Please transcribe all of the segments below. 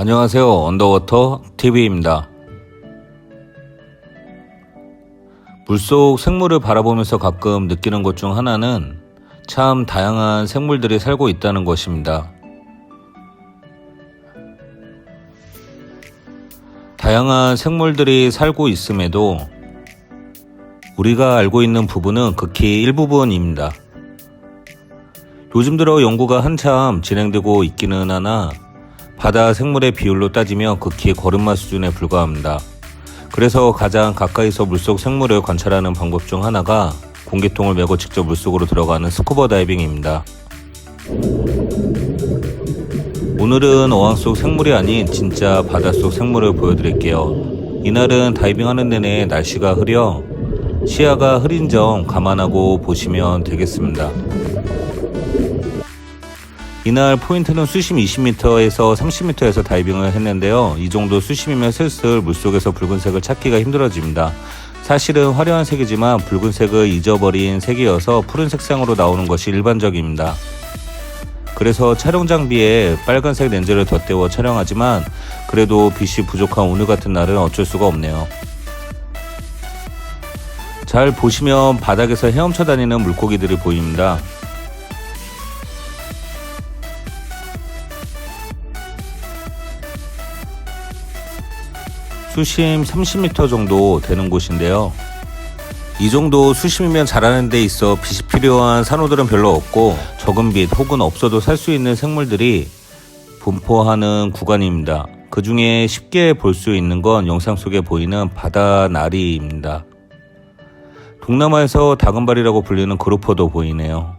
안녕하세요. 언더워터 TV입니다. 물속 생물을 바라보면서 가끔 느끼는 것 중 하나는 참 다양한 생물들이 살고 있다는 것입니다. 다양한 생물들이 살고 있음에도 우리가 알고 있는 부분은 극히 일부분입니다. 요즘 들어 연구가 한참 진행되고 있기는 하나 바다 생물의 비율로 따지면 극히 걸음마 수준에 불과합니다. 그래서 가장 가까이서 물속 생물을 관찰하는 방법 중 하나가 공기통을 메고 직접 물속으로 들어가는 스쿠버 다이빙입니다. 오늘은 어항 속 생물이 아닌 진짜 바닷속 생물을 보여드릴게요. 이날은 다이빙하는 내내 날씨가 흐려 시야가 흐린 점 감안하고 보시면 되겠습니다. 이날 포인트는 수심 20m에서 30m에서 다이빙을 했는데요. 이 정도 수심이면 슬슬 물속에서 붉은색을 찾기가 힘들어집니다. 사실은 화려한 색이지만 붉은색을 잊어버린 색이어서 푸른 색상으로 나오는 것이 일반적입니다. 그래서 촬영 장비에 빨간색 렌즈를 덧대어 촬영하지만 그래도 빛이 부족한 오늘 같은 날은 어쩔 수가 없네요. 잘 보시면 바닥에서 헤엄쳐 다니는 물고기들이 보입니다. 수심 30m 정도 되는 곳인데요. 이 정도 수심이면 자라는 데 있어 빛이 필요한 산호들은 별로 없고 적은 빛 혹은 없어도 살 수 있는 생물들이 분포하는 구간입니다. 그 중에 쉽게 볼 수 있는 건 영상 속에 보이는 바다 나리입니다. 동남아에서 다금발이라고 불리는 그루퍼도 보이네요.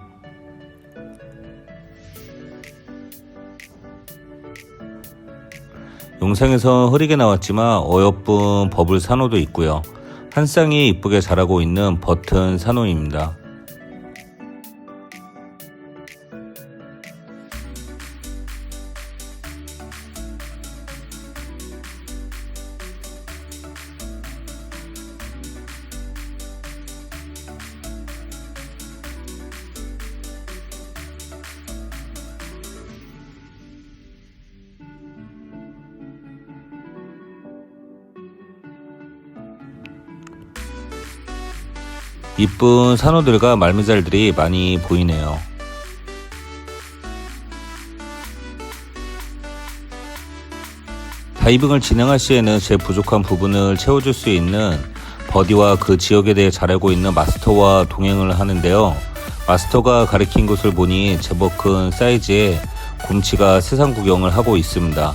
영상에서 흐리게 나왔지만 어여쁜 버블 산호도 있고요. 한 쌍이 이쁘게 자라고 있는 버튼 산호입니다. 이쁜 산호들과 말미잘들이 많이 보이네요. 다이빙을 진행할 시에는 제 부족한 부분을 채워줄 수 있는 버디와 그 지역에 대해 잘 알고 있는 마스터와 동행을 하는데요. 마스터가 가리킨 곳을 보니 제법 큰 사이즈의 곰치가 세상 구경을 하고 있습니다.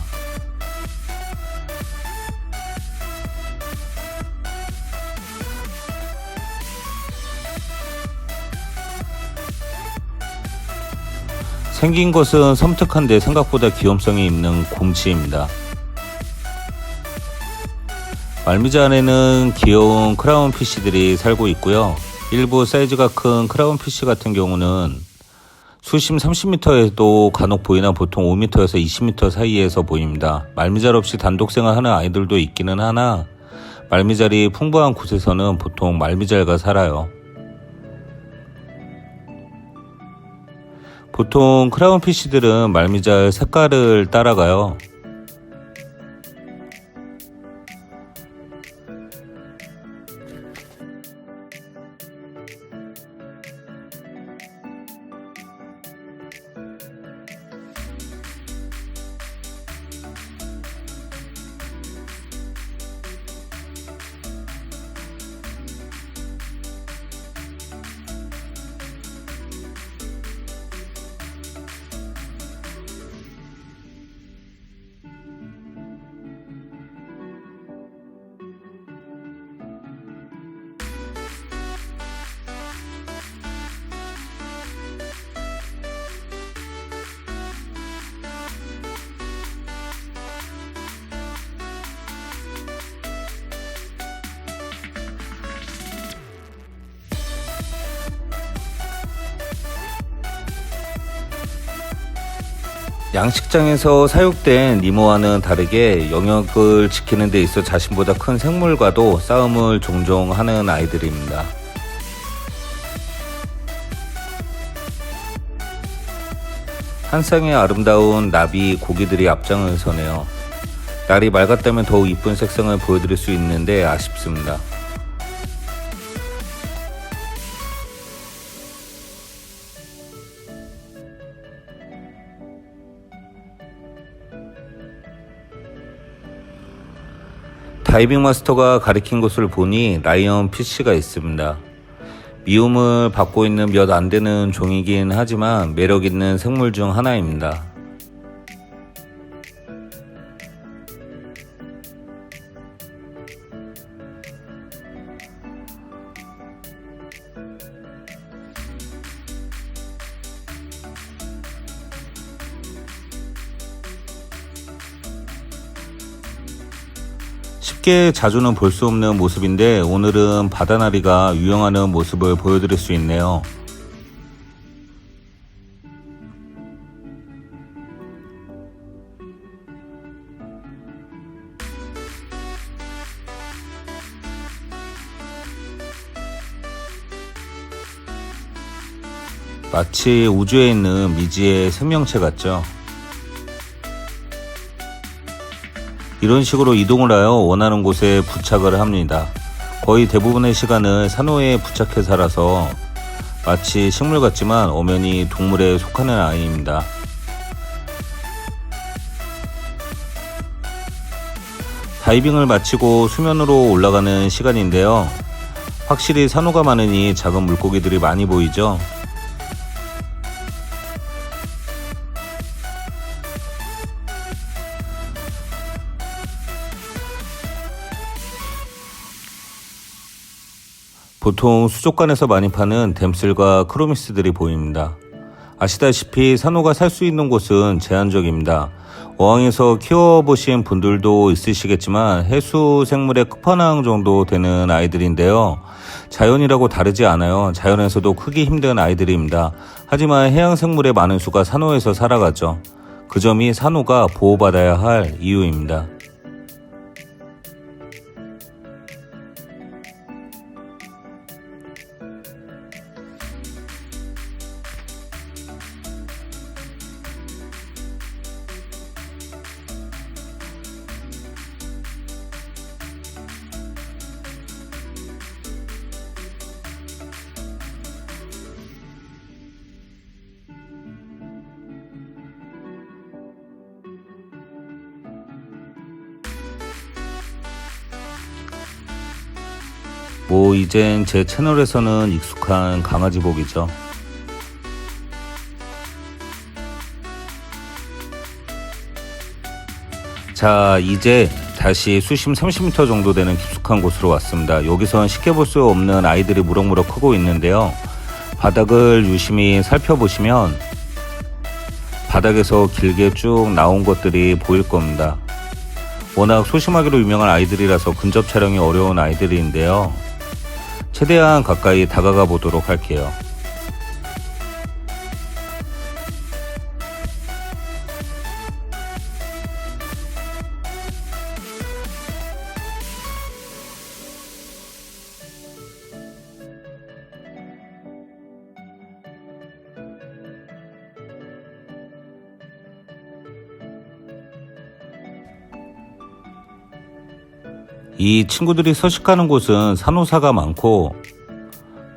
생긴 것은 섬뜩한데 생각보다 귀염성이 있는 곰치입니다. 말미자 안에는 귀여운 크라운 피쉬들이 살고 있고요. 일부 사이즈가 큰 크라운 피쉬 같은 경우는 수심 30m에도 간혹 보이나 보통 5m에서 20m 사이에서 보입니다. 말미잘 없이 단독 생활하는 아이들도 있기는 하나 말미잘이 풍부한 곳에서는 보통 말미잘과 살아요. 보통 크라운 피쉬들은 말미잘 색깔을 따라가요. 양식장에서 사육된 니모와는 다르게 영역을 지키는 데 있어 자신보다 큰 생물과도 싸움을 종종 하는 아이들입니다. 한 쌍의 아름다운 나비 고기들이 앞장을 서네요. 날이 맑았다면 더욱 이쁜 색상을 보여드릴 수 있는데 아쉽습니다. 다이빙 마스터가 가리킨 곳을 보니 라이언 피쉬가 있습니다. 미움을 받고 있는 몇 안 되는 종이긴 하지만 매력 있는 생물 중 하나입니다. 쉽게 자주는 볼 수 없는 모습인데 오늘은 바다나리가 유영하는 모습을 보여드릴 수 있네요. 마치 우주에 있는 미지의 생명체 같죠. 이런 식으로 이동을 하여 원하는 곳에 부착을 합니다. 거의 대부분의 시간을 산호에 부착해 살아서 마치 식물 같지만 엄연히 동물에 속하는 아이입니다. 다이빙을 마치고 수면으로 올라가는 시간인데요. 확실히 산호가 많으니 작은 물고기들이 많이 보이죠. 보통 수족관에서 많이 파는 댐슬과 크로미스들이 보입니다. 아시다시피 산호가 살 수 있는 곳은 제한적입니다. 어항에서 키워보신 분들도 있으시겠지만 해수 생물의 끝판왕 정도 되는 아이들인데요. 자연이라고 다르지 않아요. 자연에서도 크기 힘든 아이들입니다. 하지만 해양 생물의 많은 수가 산호에서 살아가죠. 그 점이 산호가 보호받아야 할 이유입니다. 뭐 이젠 제 채널에서는 익숙한 강아지복이죠. 자, 이제 다시 수심 30m 정도 되는 깊숙한 곳으로 왔습니다. 여기선 쉽게 볼 수 없는 아이들이 무럭무럭 크고 있는데요. 바닥을 유심히 살펴보시면 바닥에서 길게 쭉 나온 것들이 보일 겁니다. 워낙 소심하기로 유명한 아이들이라서 근접 촬영이 어려운 아이들인데요. 최대한 가까이 다가가 보도록 할게요. 이 친구들이 서식하는 곳은 산호사가 많고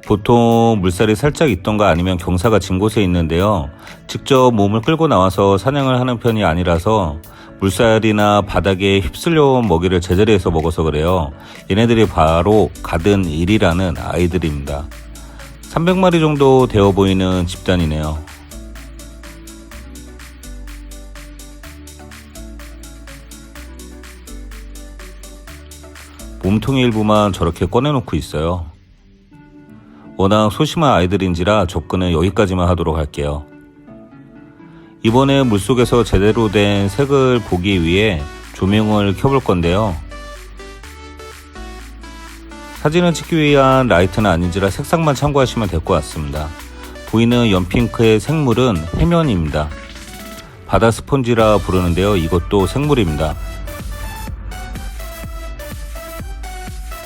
보통 물살이 살짝 있던가 아니면 경사가 진 곳에 있는데요. 직접 몸을 끌고 나와서 사냥을 하는 편이 아니라서 물살이나 바닥에 휩쓸려 온 먹이를 제자리에서 먹어서 그래요. 얘네들이 바로 가든 일이라는 아이들입니다. 300마리 정도 되어 보이는 집단이네요. 몸통의 일부만 저렇게 꺼내놓고 있어요. 워낙 소심한 아이들인지라 접근은 여기까지만 하도록 할게요. 이번에 물속에서 제대로 된 색을 보기 위해 조명을 켜볼 건데요. 사진을 찍기 위한 라이트는 아닌지라 색상만 참고하시면 될 것 같습니다. 보이는 연핑크의 생물은 해면입니다. 바다 스펀지라 부르는데요. 이것도 생물입니다.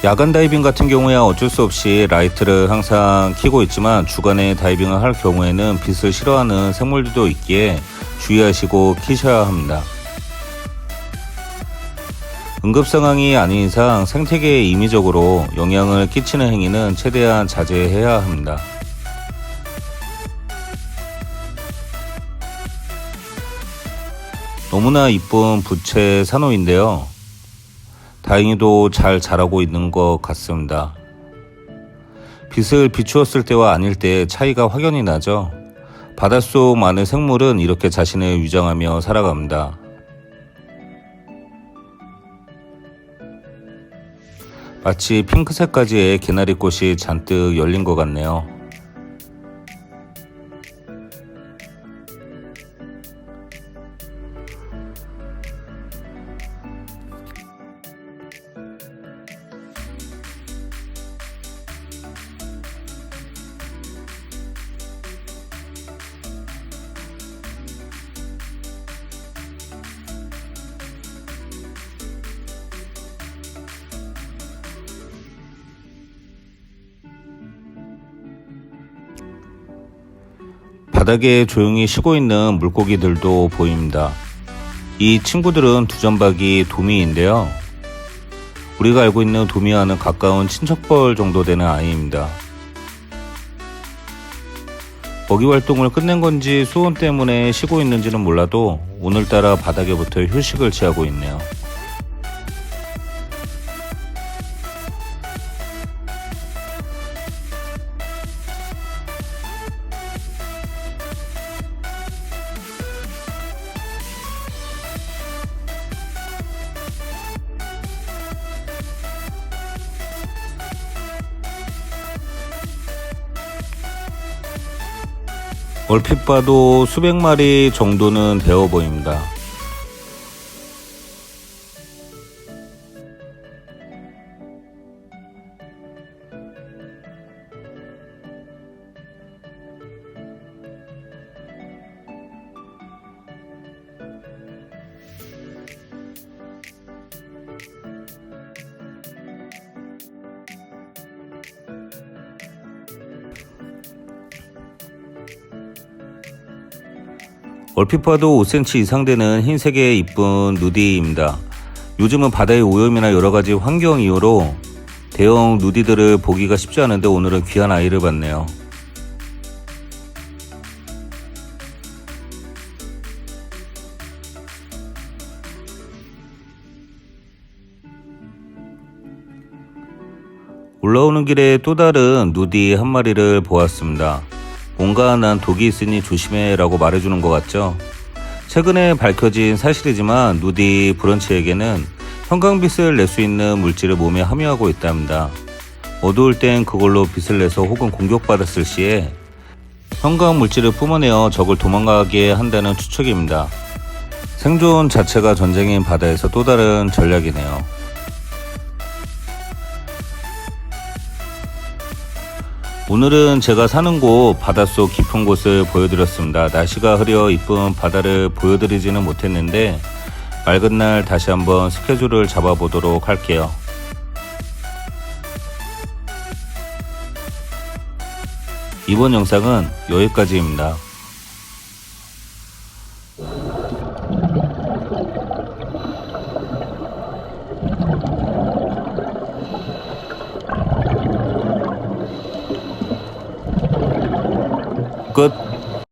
야간 다이빙 같은 경우야 어쩔 수 없이 라이트를 항상 켜고 있지만 주간에 다이빙을 할 경우에는 빛을 싫어하는 생물들도 있기에 주의하시고 키셔야 합니다. 응급 상황이 아닌 이상 생태계에 임의적으로 영향을 끼치는 행위는 최대한 자제해야 합니다. 너무나 이쁜 부채 산호인데요. 다행히도 잘 자라고 있는 것 같습니다. 빛을 비추었을 때와 아닐 때 차이가 확연히 나죠. 바닷속 많은 생물은 이렇게 자신을 위장하며 살아갑니다. 마치 핑크색까지의 개나리꽃이 잔뜩 열린 것 같네요. 바닥에 조용히 쉬고 있는 물고기들도 보입니다. 이 친구들은 두점박이 도미인데요. 우리가 알고 있는 도미와는 가까운 친척벌 정도 되는 아이입니다. 먹이 활동을 끝낸 건지 수온 때문에 쉬고 있는지는 몰라도 오늘따라 바닥에 붙어 휴식을 취하고 있네요. 얼핏 봐도 수백 마리 정도는 되어 보입니다. 얼핏 봐도 5cm 이상 되는 흰색의 이쁜 누디입니다. 요즘은 바다의 오염이나 여러 가지 환경 이유로 대형 누디들을 보기가 쉽지 않은데 오늘은 귀한 아이를 봤네요. 올라오는 길에 또 다른 누디 한 마리를 보았습니다. 뭔가 난 독이 있으니 조심해 라고 말해주는 것 같죠? 최근에 밝혀진 사실이지만 누디 브런치에게는 형광빛을 낼 수 있는 물질을 몸에 함유하고 있답니다. 어두울 땐 그걸로 빛을 내서 혹은 공격받았을 시에 형광 물질을 뿜어내어 적을 도망가게 한다는 추측입니다. 생존 자체가 전쟁인 바다에서 또 다른 전략이네요. 오늘은 제가 사는 곳 바닷속 깊은 곳을 보여드렸습니다. 날씨가 흐려 이쁜 바다를 보여드리지는 못했는데 맑은 날 다시 한번 스케줄을 잡아보도록 할게요. 이번 영상은 여기까지입니다.